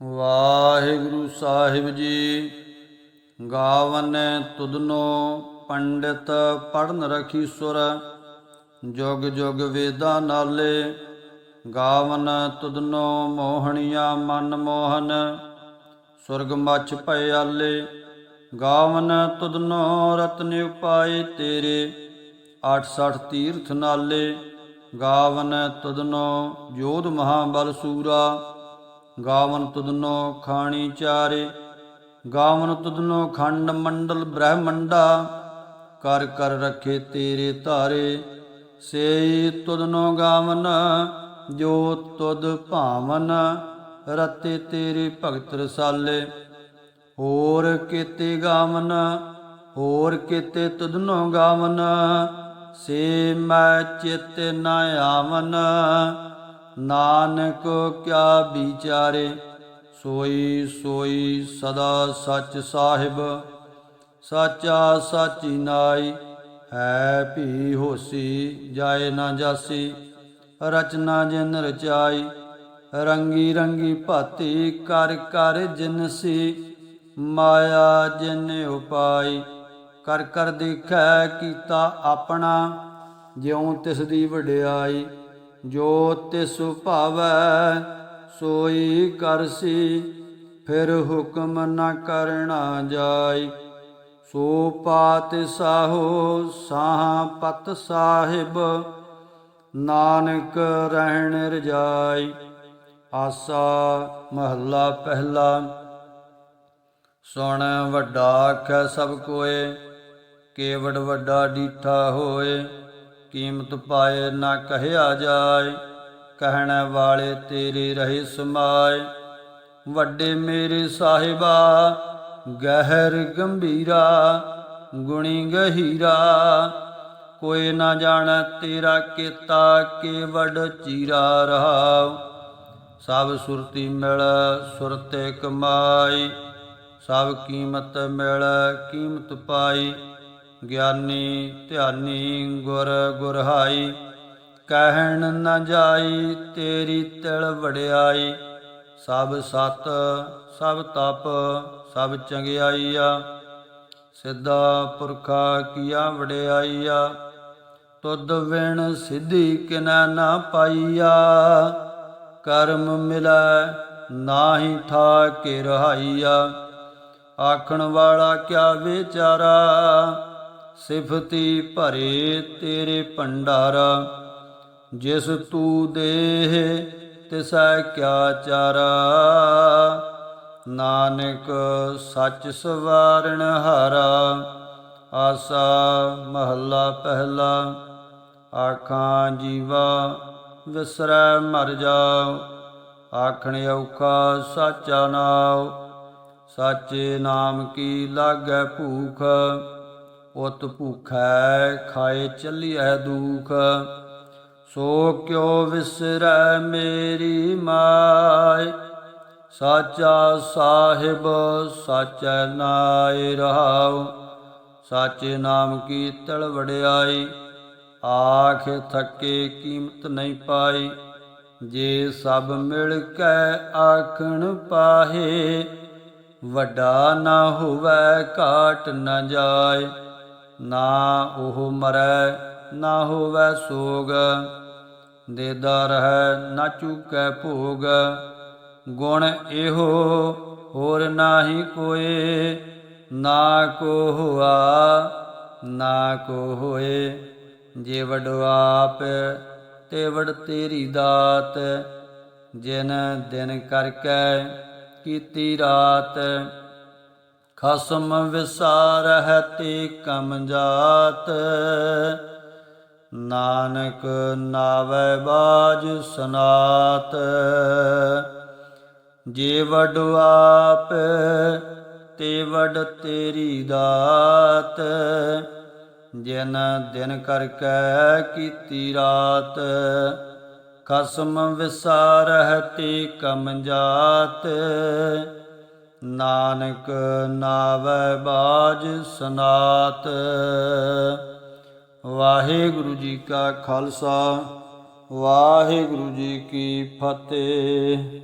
ਵਾਹਿਗੁਰੂ ਸਾਹਿਬ ਜੀ, ਗਾਵਨ ਤੁਧਨੋ ਪੰਡਿਤ ਪੜਨ ਰਖੀ ਸੁਰ, ਜੁਗ ਜੁਗ ਵੇਦਾ ਨਾਲੇ, ਗਾਵਨ ਤੁਧਨੋ ਮੋਹਣੀਆ ਮਨ ਮੋਹਨ, ਸੁਰਗ ਮਛ ਭਏ ਆਲੇ, ਗਾਵਨ ਤੁਧਨੋ ਰਤਨ ਉਪਾਏ ਤੇਰੇ 86 ਤੀਰਥ ਨਾਲੇ, ਗਾਵਨ ਤੁਧਨੋ ਜੋਧ ਮਹਾਬਲ ਸੂਰਾ ਗਾਵਨ ਤੁਧਨੋ ਖਾਣੀ ਚਾਰੇ, ਗਾਵਨ ਤੁਧਨੋ ਖੰਡ ਮੰਡਲ ਬ੍ਰਹਮੰਡਾ, ਕਰ ਕਰ ਰੱਖੇ ਤੇਰੇ ਧਾਰੇ, ਸੇਈ ਤੁਧਨੋ ਗਾਵਨ, ਜੋ ਤੁਧ ਭਾਵਨ, ਰਤੇ ਤੇਰੇ ਭਗਤ ਰਸਾਲੇ। ਹੋਰ ਕੀਤੇ ਗਾਵਨ, ਹੋਰ ਕੀਤੇ ਤੁਧਨੋ ਗਾਵਨ, ਸੇ ਮੈਂ ਚਿਤ ਨ ਆਵਨ ਨਾਨਕ ਕਿਆ ਵਿਚਾਰੇ, ਸੋਈ ਸੋਈ ਸਦਾ ਸੱਚ ਸਾਹਿਬ, ਸਾਚਾ ਸਾਚੀ ਨਾਈ, ਹੈ ਭੀ ਹੋਸੀ ਜਾਏ ਨਾ ਜਾਸੀ, ਰਚਨਾ ਜਿਨ ਰਚਾਈ, ਰੰਗੀ ਰੰਗੀ ਭਾਤੀ ਕਰ ਕਰ ਜਿਨ ਸੀ, ਮਾਇਆ ਜਿਨ ਉਪਾਈ, ਕਰ ਕਰ ਦੇਖੈ ਕੀਤਾ ਆਪਣਾ, ਜਿਉ ਤਿਸ ਦੀ ਵਡਿਆਈ ਜੋ ਤਿਸ ਭਾਵੈ, ਸੋਈ ਕਰਸੀ ਫਿਰ ਹੁਕਮ ਨਾ ਕਰਣਾ ਜਾਈ। ਸੋ ਪਾਤ ਸਾਹੋ ਸਾਹ ਪਤ ਸਾਹਿਬ, ਨਾਨਕ ਰਹਿਣ ਰਜਾਈ। ਆਸਾ ਮਹੱਲਾ ਪਹਿਲਾ। ਸੁਣ ਵੱਡਾ ਆਖੈ ਸਭ ਕੋਏ, ਕੇਵੜ ਵੱਡਾ ਡੀਠਾ ਹੋਏ। ਕੀਮਤ ਪਾਏ ਨਾ ਕਹਿਆ ਜਾਏ, ਕਹਿਣ ਵਾਲੇ ਤੇਰੇ ਰਹੇ ਸਮਾਏ। ਵੱਡੇ ਮੇਰੇ ਸਾਹਿਬਾ, ਗਹਿਰ ਗੰਭੀਰਾ, ਗੁਣੀ ਗਹੀਰਾ। ਕੋਈ ਨਾ ਜਾਣ ਤੇਰਾ ਕੀਤਾ ਕੇਵੜ ਚੀਰਾ ਰਹਾਉ। ਸਭ ਸੁਰਤੀ ਮਿਲ ਸੁਰਤੇ ਕਮਾਈ, ਸਭ ਕੀਮਤ ਮਿਲ ਕੀਮਤ ਪਾਈ। ਗਿਆਨੀ ਧਿਆਨੀ ਗੁਰ ਗੁਰਹਾਈ, ਕਹਿਣ ਨ ਜਾਈ ਤੇਰੀ ਤਿਲ ਵੜਿਆਈ ਸਭ ਸਤ, ਸਭ ਤਪ, ਸਭ ਚੰਗਿਆਈਆ, ਸਿੱਧਾ ਪੁਰਖਾ ਕੀਆ ਵੜਿਆਈਆ ਤੁਧ ਵਿਣ ਸਿੱਧੀ ਕਿਨੈ ਨਾ ਪਾਈਆ, ਕਰਮ ਮਿਲੈ ਨਾਹੀ ਠਾਕੇ ਰਹਾਈਆ, ਆਖਣ ਵਾਲਾ ਕਿਆ ਵਿਚਾਰਾ ਸਿਫਤੀ ਭਰੇ ਤੇਰੇ ਭੰਡਾਰਾ, ਜਿਸ ਤੂ ਦੇਹ ਤਿਸੈ ਕਿਆ ਚਾਰਾ। ਨਾਨਕ ਸੱਚ ਸਵਾਰਣ ਹਾਰਾ, ਆਸਾ ਮਹੱਲਾ ਪਹਿਲਾ। ਆਖਾਂ ਜੀਵਾ ਵਿਸਰੈ ਮਰ ਜਾਉ, ਆਖਣ ਔਖਾ ਸਾਚਾ ਨਾਉ। ਸਾਚੇ ਨਾਮ ਕੀ ਲਾਗੈ ਭੂਖ ਉਤ ਭੂਖੈ, ਖਾਏ ਚੱਲੀਐ ਦੁਖ। ਸੋ ਕਿਉ ਵਿਸਰੈ ਮੇਰੀ ਮਾਇ ਸਾਚਾ ਸਾਹਿਬ ਸਾਚੈ ਨਾਇ ਰਹਾਉ। ਸਾਚੇ ਨਾਮ ਕੀ ਤਲ ਵੜਿਆਈ ਆਖ ਥੱਕੇ ਕੀਮਤ ਨਹੀਂ ਪਾਈ। ਜੇ ਸਭ ਮਿਲ ਕੇ ਆਖਣ ਪਾਹੇ, ਵੱਡਾ ਨਾ ਹੋਵੇ ਘਾਟ ਨਾ ਜਾਏ। ਨਾ ਉਹ ਮਰੈ, ਨਾ ਹੋਵੇ ਸੋਗ। ਦੇਦਾ ਰਹਿ, ਨਾ ਚੁਕੈ ਭੋਗ। ਗੁਣ ਇਹੋ, ਹੋਰ ਨਾਹੀ ਕੋਏ। ਨਾ ਕੋ ਹੁਆ, ਨਾ ਕੋ ਹੋਏ। ਜੇ ਵਡੋ ਆਪ, ਤੇ ਵੜ ਤੇਰੀ ਦਾਤ। ਜਿਨ ਦਿਨ ਕਰਕੇ ਕੀਤੀ ਰਾਤ ਖਸਮ ਵਿਸਾਰ ਹੈ ਤੇ ਕਮ ਜਾਤ। ਨਾਨਕ ਨਾਵੇ ਬਾਜ ਸਨਾਤ। ਜੇ ਵਡ ਆਪ ਤੇ ਵਡ ਤੇਰੀ ਦਾਤ। ਜਿਨ ਦਿਨ ਕਰਕੇ ਕੀਤੀ ਰਾਤ। ਖਸਮ ਵਿਸਾਰਹਿ ਤੇ ਕਮ ਜਾਤ। ਨਾਨਕ ਨਾਵੈ ਬਾਜ ਸਨਾਤ। ਵਾਹਿਗੁਰੂ ਜੀ ਕਾ ਖਾਲਸਾ ਵਾਹਿਗੁਰੂ ਜੀ ਕੀ ਫਤਿਹ।